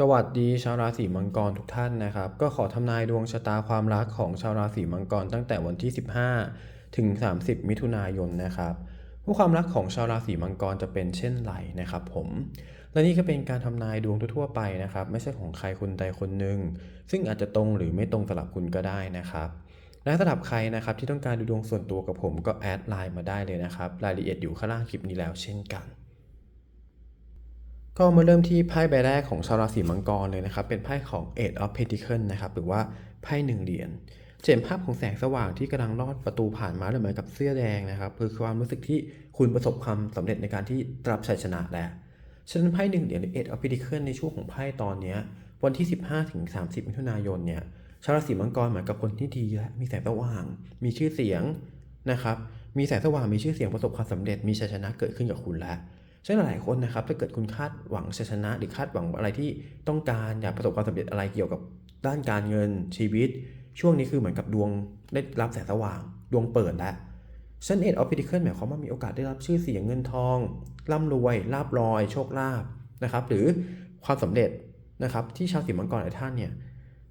สวัสดีชาวราศีมังกรทุกท่านนะครับ ก็ขอทำนายดวงชะตาความรักของชาวราศีมังกรตั้งแต่วันที่ 15 ถึง 30 มิถุนายนนะครับผู้ความรักของชาวราศีมังกรจะเป็นเช่นไรนะครับ ผม และนี่ก็เป็นการทำนายดวงทั่วๆไปนะครับ ไม่ใช่ของใครคนใดคนหนึ่งซึ่งอาจจะตรงหรือไม่ตรงสำหรับคุณก็ได้นะครับและสำหรับใครนะครับที่ต้องการดูดวงส่วนตัวกับผมก็แอดไลน์มาได้เลยนะครับ รายละเอียดอยู่ข้างล่างคลิปนี้แล้วเช่นกัน ก็มาเริ่มที่ไพ่ใบแรกของชาวราศีมังกรเลยนะครับ เป็นไพ่ของ Eight of Pentacles นะครับ หรือว่าไพ่หนึ่งเหรียญเห็นภาพของแสงสว่างที่กำลังลอดประตูผ่านมาเหมือนกับเสื้อแดงนะครับคือความรู้สึกที่คุณประสบความสำเร็จในการที่รับชัยชนะแล้วฉะนั้นไพ่หนึ่งเหรียญหรือ Eight of Pentacles ในช่วงของไพ่ตอนนี้วันที่ 15ถึง30มิถุนายนเนี่ยชาวราศีมังกรเหมือนกับคนที่ดีและมีแสงสว่าง มีชื่อเสียงนะครับมีแสงสว่างมีชื่อเสียงประสบความสำเร็จมีชัยชนะเกิดขึ้นกับคุณแล้ว ฉะนั้นหลายคนนะครับ ถ้าเกิดคุณคาดหวังชัยชนะ หรือคาดหวังอะไรที่ต้องการอยากประสบความสำเร็จอะไรเกี่ยวกับด้านการเงินชีวิต ช่วงนี้คือเหมือนกับดวงได้รับแสงสว่าง ดวงเปิดแล้วชันเอ็ดออฟพิทิเคิลหมายความว่ามีโอกาสได้รับชื่อเสียงเงินทองร่ำรวยลาบลอย โชคลาภนะครับ หรือความสำเร็จนะครับ ที่ชาวสีมังกรหลายท่านเนี่ย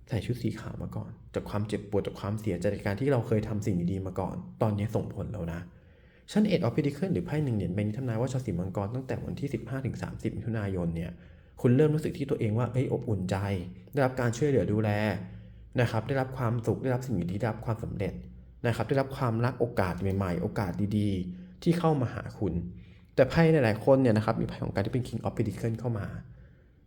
ใส่ชุดสีขาวมาก่อน จากความเจ็บปวดจากความเสียใจในการที่เราเคยทำสิ่งดีๆมาก่อน ตอนนี้ส่งผลแล้วนะ ชั้นเอ็ดออฟพิทิเคิลหรือไพ่หนึ่งเหรียญใบนี้ทำนายว่าชาวสีมังกรตั้งแต่วันที่ 15ถึง30มิถุนายนเนี่ยคุณเริ่มรู้สึกที่ตัวเองว่าเอ้ยอบอุ่นใจ ได้รับการช่วยเหลือดูแลนะครับได้รับความสุขได้รับสิ่งดีได้รับความสำเร็จนะครับได้รับความรักโอกาสใหม่ๆ โอกาสดีๆ ที่เข้ามาหาคุณ แต่ไพ่หลายๆคนเนี่ยนะครับมีไพ่ของการที่เป็น King of Pentacle เข้ามา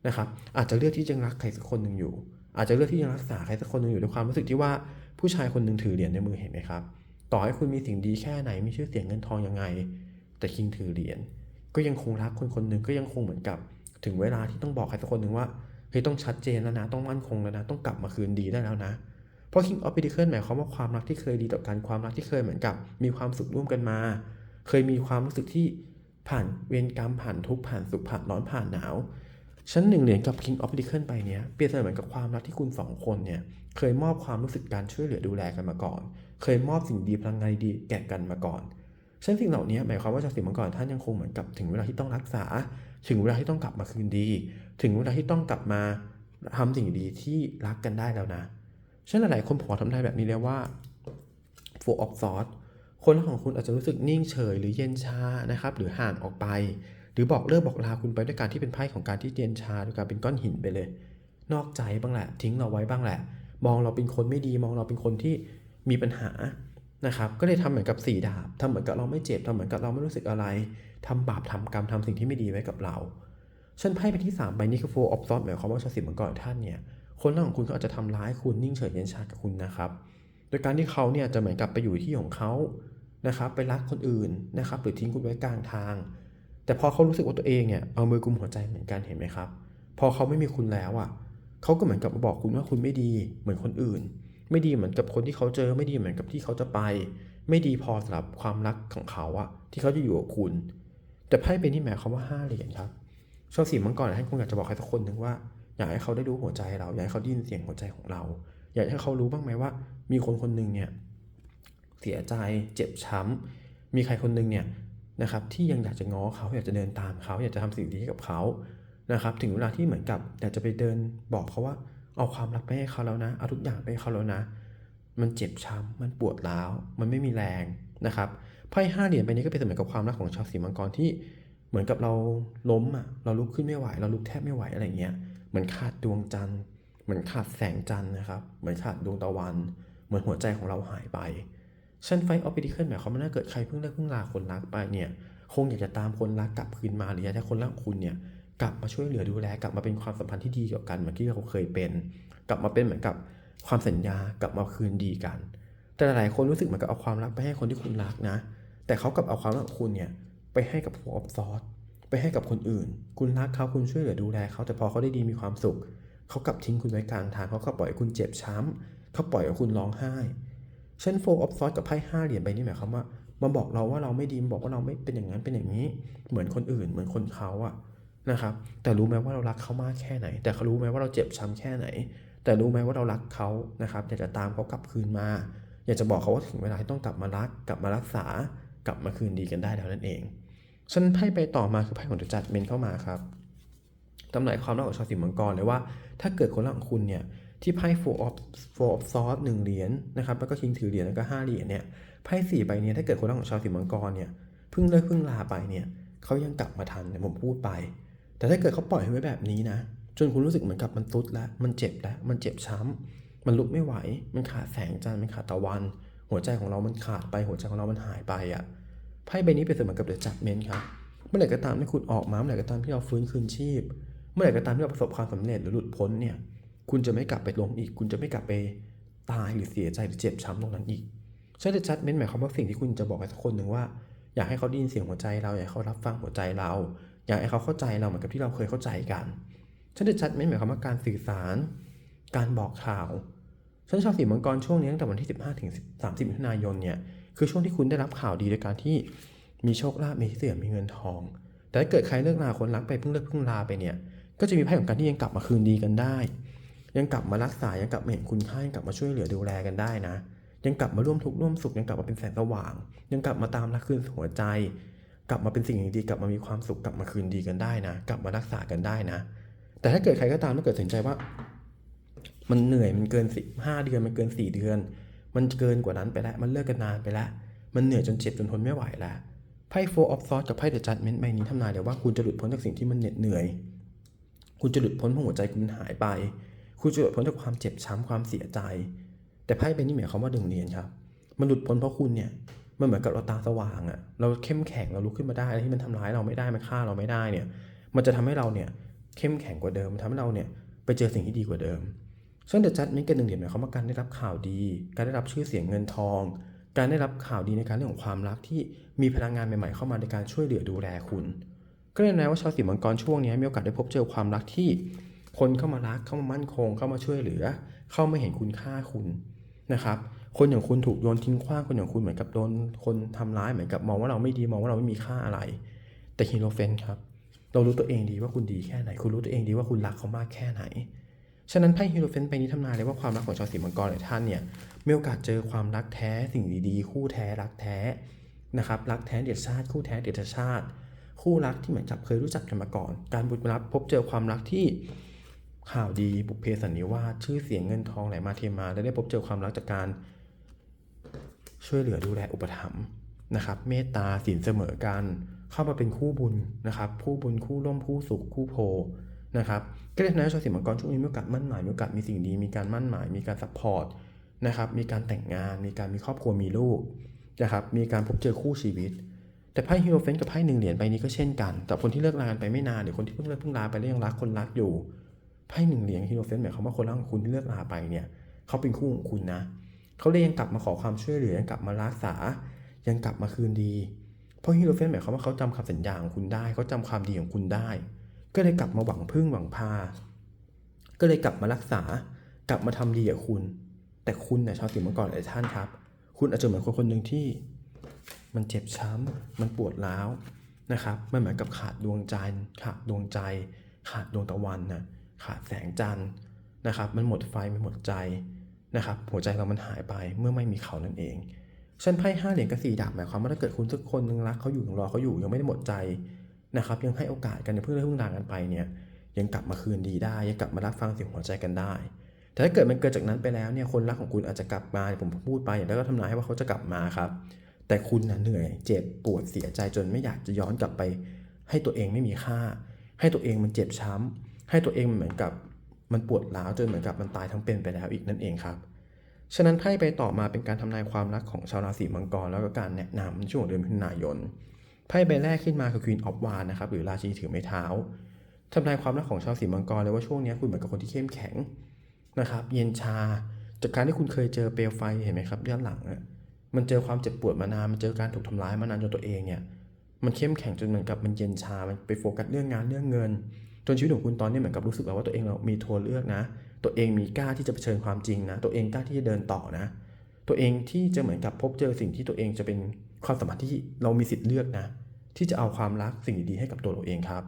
นะครับอาจจะเลือกที่จะรักใครสักคนหนึ่งอยู่ อาจจะเลือกที่จะรักษาใครสักคนหนึ่งอยู่ด้วยความรู้สึกที่ว่าผู้ชายคนหนึ่งถือเหรียญในมือเห็นไหมครับ ต่อให้คุณมีสิ่งดีแค่ไหนมีชื่อเสียงเงินทองยังไง แต่คิงถือเหรียญก็ยังคงรักคนคนหนึ่งก็ยังคงเหมือนกับ ถึงเวลาที่ต้องบอกใครสักคนหนึ่งว่าเฮ้ยต้องชัดเจนแล้วนะ ต้องมั่นคงแล้วนะ ต้องกลับมาคืนดีได้แล้วนะ เพราะ King of Pentacle หมายความว่าความรักที่เคยดีต่อกันความรักที่เคยเหมือนกับ มีความสุขร่วมกันมา เคยมีความรู้สึกที่ผ่านเวรกรรมผ่านทุกข์ผ่านสุขผ่านร้อนผ่านหนาว ชั้นหนึ่งเหรียญกับ King of Pentacle ไปเนี้ยเปรียบเสมือนกับความรักที่คุณสองคนเนี่ยเคยมอบความรู้สึกการช่วยเหลือดูแลกันมาก่อน เคยมอบสิ่งดีพลังงานดีแก่กันมาก่อนชั้นสิ่งเหล่านี้หมายความว่าชาวสิงห์มังกรท่านยังคงเหมือนกับถึงเวลาที่ต้องรักษา ถึงเวลาที่ต้องกลับมาคืนดี ถึงเวลาที่ต้องกลับมาทำสิ่งดีที่รักกันได้แล้วนะชั้นหลายๆคนผมขอทำนายแบบนี้เลยว่า Four of Swords คนของคุณอาจจะรู้สึกนิ่งเฉยหรือเย็นชานะครับหรือห่างออกไป รือบอกเลิกบอกลาคุณไปด้วยการที่เป็นไพ่ของการที่เตียนชาด้วยการเป็นก้อนหินไปเลย นอกใจบ้างแหละ ทิ้งเราไว้บ้างแหละ มองเราเป็นคนไม่ดี มองเราเป็นคนที่มีปัญหานะครับก็เลยทำเหมือนกับสี่ดาบทำเหมือนกับเราไม่เจ็บทำเหมือนกับเราไม่รู้สึกอะไรทำบาปทำกรรมทำสิ่งที่ไม่ดีไว้กับเราฉันไพ่ไปที่3ใบนี้คือ four of swords หมายความว่าชาวสิงห์มังกรท่านเนี่ยคนรักของคุณเขาอาจจะทำร้ายคุณนิ่งเฉยเย็นชากับคุณนะครับโดยการที่เขาเนี่ยจะเหมือนกับไปอยู่ที่ของเขานะครับไปรักคนอื่นนะครับหรือทิ้งคุณไว้กลางทาง แต่พอเขารู้สึกว่าตัวเองเนี่ยเอามือกุมหัวใจเหมือนกันเห็นไหมครับ พอเขาไม่มีคุณแล้วอะเขาก็เหมือนกับมาบอกคุณว่าคุณไม่ดีเหมือนคนอื่น ไม่ดีเหมือนกับคนที่เขาเจอ ไม่ดีเหมือนกับที่เขาจะไป ไม่ดีพอสำหรับความรักของเขาอะที่เขาจะอยู่กับคุณแต่ไพ่เป็นนี่หมายความว่าห้าเหรียญครับชาวสีมังกรให้คุณอยากจะบอกใครสักคนหนึ่งว่าอยากให้เขาได้รู้หัวใจเราอยากให้เขาได้ยินเสียงหัวใจของเรา อยากให้เขารู้บ้างไหมว่า มีคนคนหนึ่งเนี่ยเสียใจเจ็บช้ำมีใครคนหนึ่งเนี่ย นะครับที่ยังอยากจะง้อเขาอยากจะเดินตามเขา อยากจะทำสิ่งดีให้กับเขานะครับถึงเวลาที่เหมือนกับอยากจะไปเดินบอกเขาว่าเอาความรักไปให้เขาแล้วนะเอาทุกอย่างไปให้เขาแล้วนะ มันเจ็บช้ำมันปวดร้าวมันไม่มีแรงนะครับไพ่ห้าเหรียญใบนี้ก็เป็นเหมือนกับความรักของชาวสีมังกรที่เหมือนกับเราล้มอะเราลุกขึ้นไม่ไหว เราลุกแทบไม่ไหวอะไรเงี้ยเหมือนขาดดวงจันทร์เหมือนขาดแสงจันทร์นะครับเหมือนขาดดวงตะวัน เหมือนหัวใจของเราหายไป ชันไฟออฟฟิเคิลหมายความว่าถ้าเกิดใครเพิ่งเลิกเพิ่งลาคนรักไปเนี่ยคงอยากจะตามคนรักกลับคืนมาหรืออยากให้คนรักคุณเนี่ยกลับมาช่วยเหลือดูแลกลับมาเป็นความสัมพันธ์ที่ดีกับกันเหมือนที่เราเคยเป็น กลับมาเป็นเหมือนกับความสัญญากลับมาคืนดีกัน แต่หลายคนรู้สึกเหมือนกับเอาความรักไปให้คนที่คุณรักนะ แต่เขากลับเอาความรักคุณเนี่ยไปให้กับหัวออฟซอสไปให้กับคนอื่น คุณรักเขาคุณช่วยเหลือดูแลเขาแต่พอเขาได้ดีมีความสุขเขากลับทิ้งคุณไว้กลางทางเขาก็ปล่อยคุณเจ็บช้ำเขาปล่อยให้คุณร้องไห้ เช่นโฟออฟซอสกับไพ่ห้าเหรียญใบนี้หมายความว่ามาบอกเราว่าเราไม่ดีมาบอกว่าเราไม่เป็นอย่างนั้นเป็นอย่างนี้ เหมือนคนอื่น เหมือนคนเขาอะนะครับ แต่รู้ไหมว่าเรารักเขามากแค่ไหน แต่เขารู้ไหมว่าเราเจ็บช้ำแค่ไหน แต่รู้ไหมว่าเรารักเขานะครับอยากจะตามเขากลับคืนมา อยากจะบอกเขาว่าถึงเวลาที่ต้องกลับมารัก กลับมารักษา กลับมาคืนดีกันได้แล้วนั่นเองฉันไพ่ไปต่อมาคือไพ่ของจัดเมนเข้ามาครับตำหนายความรักของชาวสีมังกรเลยว่า ถ้าเกิดคนรักของคุณเนี่ย ที่ไพ่ four of four of swords หนึ่งเหรียญนะครับแล้วก็คิงถือเหรียญแล้วก็ห้าเหรียญเนี่ยไพ่สี่ใบเนี้ถ้าเกิดคนรักของชาวสีมังกรเนี่ยเพิ่งเลิกเพิ่งลาไปเนี่ยเขายังกลับมาทันเนี่ยผมพูดไป แต่ถ้าเกิดเขาปล่อยให้ไว้แบบนี้นะจนคุณรู้สึกเหมือนกับมันตุดแล้วมันเจ็บแล้วมันเจ็บช้ำมันลุกไม่ไหว มันขาดแสงจันทร์มันขาดตะวัน หัวใจของเรามันขาดไปหัวใจของเรามันหายไปอะ่ะไพ่ใบนี้เป็นเสมือนกับเดอะจัดเมนครับเมื่อไหร่ก็ตามที่คุณออกมาเมื่อไหร่ก็ตามที่เราฟื้นคืนชีพ เมื่อไหร่ก็ตามที่เราประสบความสำเร็จหรือหลุดพ้นเนี่ย คุณจะไม่กลับไปลงอีก คุณจะไม่กลับไปตายหรือเสียใจหรือเจ็บช้ำตรงนั้นอีกใช่เดอะจัดเมนหมายความว่าสิ่งที่คุณจะบอกกับสักคนหนึ่งว่า อยากให้เขาได้ยินเสียงหัวใจเราอยากให้เขารับฟังหัวใจเรา อยากให้เขาเข้าใจเราเหมือนกับที่เราเคยเข้าใจกันฉันจะชัดไม่หมายความว่าการสื่อสาร การบอกข่าวฉันชาวสีมังกรช่วงนี้ตั้งแต่วันที่ 15 ถึง 30มิถุนายนเนี่ยคือช่วงที่คุณได้รับข่าวดีในการที่มีโชคลาภมีเสียมีเงินทอง แต่ถ้าเกิดใครเลิกลาคนรักไปเพิ่งเลิกเพิ่งลาไปเนี่ยก็จะมีไพ่ของการที่ยังกลับมาคืนดีกันได้ ยังกลับมารักษา ยังกลับมาเห็นคุณค่ายังกลับมาช่วยเหลือดูแลกันได้นะ ยังกลับมาร่วมทุกข์ร่วมสุข ยังกลับมาเป็นแสงสว่าง ยังกลับมาตามรักคืนหัวใจ กลับมาเป็นสิ่งดีๆ กลับมามีความสุข กลับมาคืนดีกันได้นะ กลับมารักษากันได้นะ แต่ถ้าเกิดใครก็ตามถ้าเกิดสนใจว่า มันเหนื่อย มันเกินสิบห้าเดือน มันเกินสี่เดือน มันเกินกว่านั้นไปแล้ว มันเลิกกันนานไปแล้ว มันเหนื่อยจนเจ็บจนทนไม่ไหวแล้ว ไพ่ four of swords กับไพ่ the judgment ใบนี้ทำนายเดี๋ยวว่าคุณจะหลุดพ้นจากสิ่งที่มันเหน็ดเหนื่อย คุณจะหลุดพ้นเพราะหัวใจคุณหายไป คุณจะหลุดพ้นจากความเจ็บช้ำความเสียใจ แต่ไพ่ใบนี้หมายความว่าดึงเรียนครับ มันหลุดพ้นเพราะคุณเนี่ยมันเหมือนกับเราตาสว่างอะเราเข้มแข็งเราลุกขึ้นมาได้อะไรที่มันทำร้ายเราไม่ได้มันฆ่าเราไม่ได้เนี่ย มันจะทำให้เราเนี่ยเข้มแข็งกว่าเดิมมันทำให้เราเนี่ยไปเจอสิ่งที่ดีกว่าเดิมซึ่งเดอะจัดมิกกันหนึ่งเหรียญหมายความว่าการได้รับข่าวดี การได้รับชื่อเสียงเงินทอง การได้รับข่าวดีในการเรื่องของความรักที่มีพลังงานใหม่ๆเข้ามาในการช่วยเหลือดูแลคุณ ก็เลยนะว่าชาวสีมังกรช่วงนี้มีโอกาสได้พบเจอความรักที่ คนเข้ามารักเข้ามามั่นคง เข้ามาช่วยเหลือ เข้ามาเห็นคุณค่าคุณนะครับ คนอย่างคุณถูกโยนทิ้งขว้างคนอย่างคุณเหมือนกับโดนคนทำร้ายเหมือนกับมองว่าเราไม่ดีมองว่าเราไม่มีค่าอะไร แต่ฮีโรเฟนครับเรารู้ตัวเองดีว่าคุณดีแค่ไหน คุณรู้ตัวเองดีว่าคุณรักเขามากแค่ไหน ฉะนั้นไพ่ฮีโรเฟนไปนี้ทำนายเลยว่าความรักของชาวสีมังกรหลายท่านเนี่ยมีโอกาสเจอความรักแท้สิ่งดีๆ คู่แท้รักแท้นะครับรักแท้เดียดชาติ คู่แท้เดียดชาติ คู่รักที่เหมือนกับเคยรู้จักกันมาก่อน การบุญรับพบเจอความรักที่ ข่าวดีบุพเพสันนิวาสชื่อเสียงเงินทองไหลมาเทมา และได้พบเจอความรักจากการ ช่วยเหลือดูแลอุปถัมภ์นะครับ เมตตาสินเสมอกัน เข้ามาเป็นคู่บุญนะครับคู่บุญคู่ร่วมคู่สุขคู่โพนะครับก็เลยทำให้ชาวสิงห์มังกรช่วงนี้มีโอกาสมั่นหมายมีโอกาสมีสิ่งดี มีการมั่นหมาย มีการซัพพอร์ตนะครับมีการแต่งงาน มีการมีครอบครัวมีลูกนะครับมีการพบเจอคู่ชีวิตแต่ไพ่ฮีโร่เฟนกับไพ่หนึ่งเหรียญใบนี้ก็เช่นกัน แต่คนที่เลิกลากันไปไม่นานหรือคนที่เพิ่งเลิกเพิ่งลาไปแล้วยังรักคนรักอยู่ ไพ่หนึ่งเหรียญฮีโรเฟนหมายความว่าคนรักของคุณที่เลิกลาไปเนี่ยเขาเป็นคู่ของคุณนะเขาเลยยังกลับมาขอความช่วยเหลือยังกลับมารักษา ยังกลับมาคืนดี เพราะฮีโรเฟนหมายความว่าเขาจำคำสัญญาของคุณได้เขาจำความดีของคุณได้ ก็เลยกลับมาหวังพึ่งหวังพา ก็เลยกลับมารักษา กลับมาทำดีกับคุณ แต่คุณเนี่ยชาวสิงห์มังกรหลายท่านครับ คุณอาจจะเหมือนคนคนหนึ่งที่ มันเจ็บช้ำมันปวดร้าวนะครับ มันเหมือนกับขาดดวงใจขาดดวงใจ ขาดดวงตะวันนะ ขาดแสงจันทร์นะครับ มันหมดไฟมันหมดใจนะครับ หัวใจเรามันหายไปเมื่อไม่มีเขานั่นเองฉันไพ่ห้าเหรียญกับสี่ดาบหมายความว่าถ้าเกิดคุณสักคนนึงรักเขาอยู่ยังรอเขาอยู่ยังไม่ได้หมดใจนะครับ ยังให้โอกาสกันเพิ่งเลิกเพิ่งลากันไปเนี่ย ยังกลับมาคืนดีได้ ยังกลับมารับฟังเสียงหัวใจกันได้ แต่ถ้าเกิดมันเกิดจากนั้นไปแล้วเนี่ยคนรักของคุณอาจจะกลับมาผมพูดไปแล้วก็ทำนายให้ว่าเขาจะกลับมาครับแต่คุณนะเหนื่อยเจ็บปวดเสียใจจนไม่อยากจะย้อนกลับไป ให้ตัวเองไม่มีค่า ให้ตัวเองมันเจ็บช้ำ ให้ตัวเองเหมือนกับมันปวดร้าวจนเหมือนกับมันตายทั้งเป็นไปแล้วอีกนั่นเองครับ ฉะนั้นไพ่ไปต่อมาเป็นการทำนายความรักของชาวราศีมังกร แล้วก็การแนะนำช่วงเดือนมิถุนายนไพ่ใบแรกขึ้นมาคือ Queen of Wands นะครับหรือราชินีถือไม้เท้าทำนายความรักของชาวราศีมังกรเลยว่าช่วงนี้คุณเหมือนกับคนที่เข้มแข็งนะครับ เย็นชา จากการที่คุณเคยเจอเปลวไฟเห็นไหมครับด้านหลังอะมันเจอความเจ็บปวดมานานมันเจอการถูกทำร้ายมานานจนตัวเองเนี่ยมันเข้มแข็งจนเหมือนกับมันเย็นชา มันไปโฟกัสเรื่องงานเรื่องเงิน จนชีวิตของคุณตอนนี้เหมือนกับรู้สึกแล้วว่าตัวเองเรามีทัวเลือกนะ ตัวเองมีกล้าที่จะเผชิญความจริงนะ ตัวเองกล้าที่จะเดินต่อนะ ตัวเองที่จะเหมือนกับพบเจอสิ่งที่ตัวเองจะเป็นความสามารถที่เรามีสิทธิ์เลือกนะ ที่จะเอาความรักสิ่งดีๆให้กับตัวเราเองครับ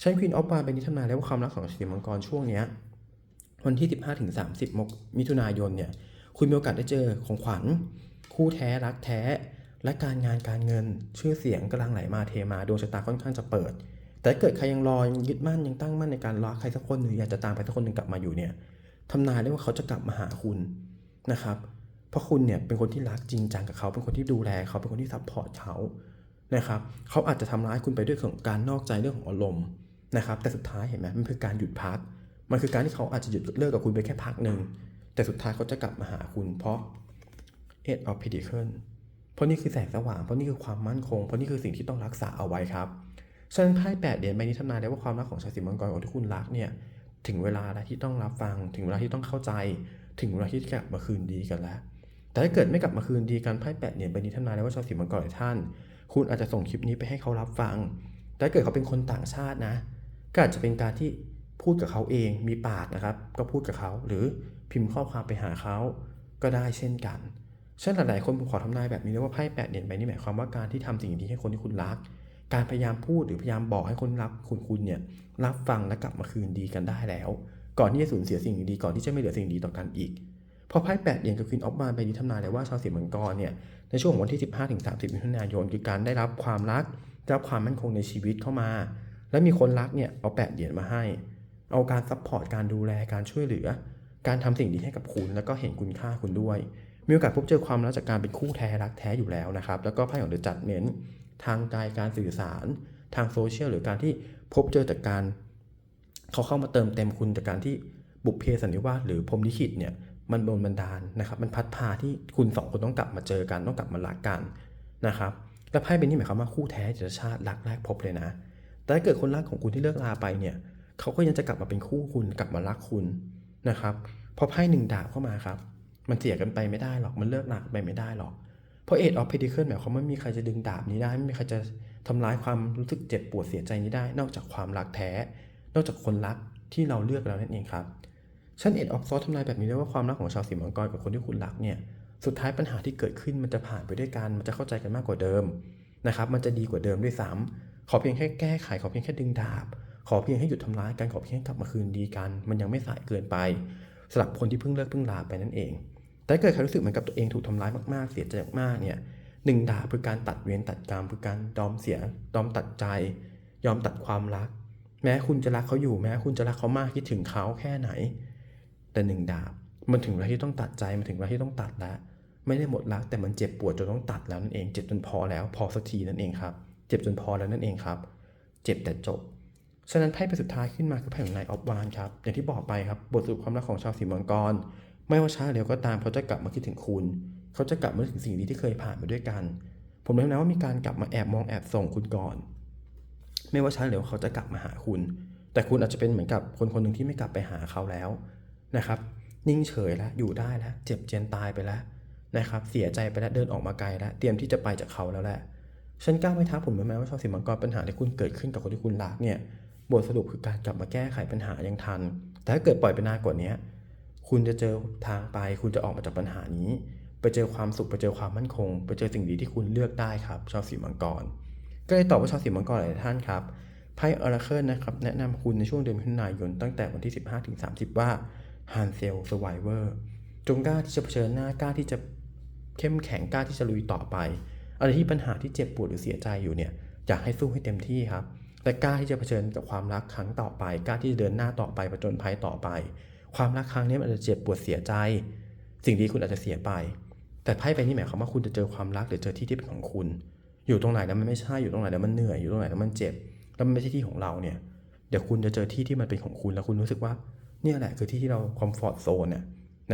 ใช้ควีนออฟบาเป็นนิทานแล้วว่าความรักของสีมังกรช่วงเนี้ยวันที่ 15ถึง30มกมิถุนายนเนี่ยคุณมีโอกาสได้เจอของขวัญ คู่แท้รักแท้ และการงานการเงิน ชื่อเสียงกำลังไหลมาเทมาดวงชะตาค่อนข้างจะเปิด แต่เกิดใครยังรอยังยึดมั่นยังตั้งมั่นในการรอใครสักคนหนึ่งอยากจะตามใครสักคนหนึ่งกลับมาอยู่เนี่ยทำนายได้ว่าเขาจะกลับมาหาคุณนะครับ เพราะคุณเนี่ยเป็นคนที่รักจริงจังกับเขาเป็นคนที่ดูแลเขาเป็นคนที่ซัพพอร์ตเขานะครับเขาอาจจะทำร้ายคุณไปด้วยของการนอกใจเรื่องของอารมณ์นะครับ แต่สุดท้ายเห็นไหมมันคือการหยุดพัก มันคือการที่เขาอาจจะหยุดเลิกกับคุณไปแค่พักหนึ่งแต่สุดท้ายเขาจะกลับมาหาคุณเพราะ Eight of Pentacle เพราะนี่คือแสงสว่างเพราะนี่คือความมั่นคง เพราะนี่คือสิ่งที่ต้องรักษาเอาไว้ครับ ฉะนั้นไพ่แปดเหรียญใบนี้ทำนายได้ว่าความรักของชาวสิงห์มังกรของที่คุณรักเนี่ยถึงเวลาแล้วที่ต้องรับฟัง ถึงเวลาที่ต้องเข้าใจ ถึงเวลาที่กลับมาคืนดีกันแล้ว แต่ถ้าเกิดไม่กลับมาคืนดีกันไพ่แปดเหรียญใบนี้ทำนายได้ว่าชาวสิงห์มังกรท่าน คุณอาจจะส่งคลิปนี้ไปให้เขารับฟัง แต่ถ้าเกิดเขาเป็นคนต่างชาตินะ ก็อาจจะเป็นการที่พูดกับเขาเองมีปากนะครับ ก็พูดกับเขาหรือพิมพ์ข้อความไปหาเขาก็ได้เช่นกันเช่นหลายๆคนผมขอทำนายแบบนี้เลยว่าไพ่แปดเหรียญใบนี้หมายความว่าการที่ทำสิ่งดีให้คนที่คุณรัก การพยายามพูดหรือพยายามบอกให้คนรับคุณคุณเนี่ยรับฟังและกลับมาคืนดีกันได้แล้ว ก่อนที่จะสูญเสียสิ่งดีก่อนที่จะไม่เหลือสิ่งดีต่อกันอีกพราะไพ่แปดเหรียญกับควีนออฟมานใบนี้ทำนายเลยว่าชาวสิงห์มังกรเนี่ยในช่วงของวันที่ 15ถึง30มิถุนายนคือการได้รับความรักได้รับความมั่นคงในชีวิตเข้ามา และมีคนรักเนี่ยเอาแปดเหรียญมาให้ เอาการซัพพอร์ตการดูแลการช่วยเหลือ การทำสิ่งดีให้กับคุณแล้วก็เห็นคุณค่าคุณด้วย มีโอกาสพบเจอความรักจากการเป็นคู่แท้รักแท้อยู่แล้วนะครับแล้วก็ไพ่ของเดอะจัดเมน ทางกายการสื่อสาร ทางโซเชียลหรือการที่พบเจอจากการ เขาเข้ามาเติมเต็มคุณจากการที่บุพเพสันนิวาสหรือพรมลิขิตเนี่ยมันโดนบันดาลนะครับมันพัดพาที่คุณสองคนต้องกลับมาเจอกันต้องกลับมารักกันนะครับและไพ่เป็นนี่หมายความว่าคู่แท้จิตชาติรักแรกพบเลยนะ แต่ถ้าเกิดคนรักของคุณที่เลิกลาไปเนี่ยเขาก็ยังจะกลับมาเป็นคู่คุณกลับมารักคุณนะครับพอไพ่หนึ่งดาบเข้ามาครับ มันเสียกันไปไม่ได้หรอกมันเลิกลากันไปไม่ได้หรอก เพราะเอ็ดออฟเพดิเคิลหมายความว่าไม่มีใครจะดึงดาบนี้ได้ ไม่มีใครจะทำร้ายความรู้สึกเจ็บปวดเสียใจนี้ได้ นอกจากความรักแท้ นอกจากคนรักที่เราเลือกแล้วนั่นเองครับชั้นเอ็ดออฟซอสทำนายแบบนี้ได้ว่าความรักของชาวสิงห์มังกรกับคนที่คุณรักเนี่ยสุดท้ายปัญหาที่เกิดขึ้นมันจะผ่านไปด้วยกัน มันจะเข้าใจกันมากกว่าเดิมนะครับ มันจะดีกว่าเดิมด้วยซ้ำขอเพียงแค่แก้ไข ขอเพียงแค่ดึงดาบ ขอเพียงให้หยุดทำร้ายกัน ขอเพียงกลับมาคืนดีกัน มันยังไม่สายเกินไปสำหรับคนที่เพิ่งเลิกเพิ่งลาไปนั่นเอง แต่ถ้าเกิดใครรู้สึกเหมือนกับตัวเองถูกทำร้ายมากๆ เสียใจมากๆเนี่ยหนึ่งดาบคือการตัดเวรตัดกรรมคือการยอมเสียยอมตัดใจ ยอมตัดความรัก แม้คุณจะรักเขาอยู่แม้คุณจะรักเขามากคิดถึงเขาแค่ไหน แต่หนึ่งดาบมันถึงเวลาที่ต้องตัดใจมันถึงเวลาที่ต้องตัดแล้ว ไม่ได้หมดรักแต่มันเจ็บปวดจนต้องตัดแล้วนั่นเองเจ็บจนพอแล้วพอสักทีนั่นเองครับ เจ็บจนพอแล้วนั่นเองครับ เจ็บแต่จบฉะนั้นไพ่ใบสุดท้ายขึ้นมาคือไพ่ของนายออฟวานครับอย่างที่บอกไปครับบทสรุปความรักของชาวสีมังกร ไม่ว่าช้าหรือเร็วก็ตามเขาจะกลับมาคิดถึงคุณ เขาจะกลับมาถึงสิ่งดีที่เคยผ่านมาด้วยกัน ผมเลยนะว่ามีการกลับมาแอบมองแอบส่งคุณก่อน ไม่ว่าช้าหรือเร็วเขาจะกลับมาหาคุณ แต่คุณอาจจะเป็นเหมือนกับคนคนหนึ่งที่ไม่กลับไปหาเขาแล้วนะครับ นิ่งเฉยแล้วอยู่ได้แล้วเจ็บเจียนตายไปแล้วนะครับ เสียใจไปแล้วเดินออกมาไกลแล้วเตรียมที่จะไปจากเขาแล้วแหละฉันกล้าไม่ท้าผมไหมว่าชาวสิงห์มังกรปัญหาที่คุณเกิดขึ้นกับคนที่คุณรักเนี่ยบทสรุปคือการกลับมาแก้ไขปัญหายังทัน แต่ถ้าเกิดปล่อยไปนานกว่านี้ คุณจะเจอทางไป คุณจะออกมาจากปัญหานี้ ไปเจอความสุข ไปเจอความมั่นคง ไปเจอสิ่งดีที่คุณเลือกได้ครับชาวสีมังกร ก็เลยตอบว่าชาวสีมังกรหลายท่านครับไพ่ออราเคิลนะครับแนะนำคุณในช่วงเดือนมิถุนายนตั้งแต่วันที่ 15ถึง30 ว่าฮันเซลสไวเวอร์จงกล้าที่จะเผชิญหน้ากล้าที่จะเข้มแข็งกล้าที่จะลุยต่อไป อะไรที่ปัญหาที่เจ็บปวดหรือเสียใจอยู่เนี่ยอยากให้สู้ให้เต็มที่ครับและกล้าที่จะเผชิญกับความรักครั้งต่อไป กล้าที่จะเดินหน้าต่อไปประจนภัยต่อไป ความรักครั้งนี้มันอาจจะเจ็บปวดเสียใจ สิ่งดีคุณอาจจะเสียไป แต่ไพ่ไปนี่หมายความว่าคุณจะเจอความรักหรือเจอที่ที่เป็นของคุณ อยู่ตรงไหนแล้วมันไม่ใช่อยู่ตรงไหนแล้วมันเหนื่อยอยู่ตรงไหนแล้วมันเจ็บแล้วมันไม่ใช่ที่ของเราเนี่ยเดี๋ยวคุณจะเจอที่ที่มันเป็นของคุณแล้วคุณรู้สึกว่าเนี่ยแหละคือที่ที่เราคอมฟอร์ทโซนเนี่ย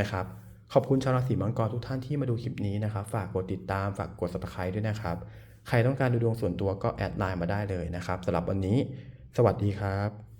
นะครับขอบคุณชาวราศีมังกรทุกท่านที่มาดูคลิปนี้นะครับฝากกดติดตามฝากกด subscribe ด้วยนะครับใครต้องการดูดวงส่วนตัวก็แอดไลน์มาได้เลยนะครับสำหรับวันนี้ สวัสดีครับ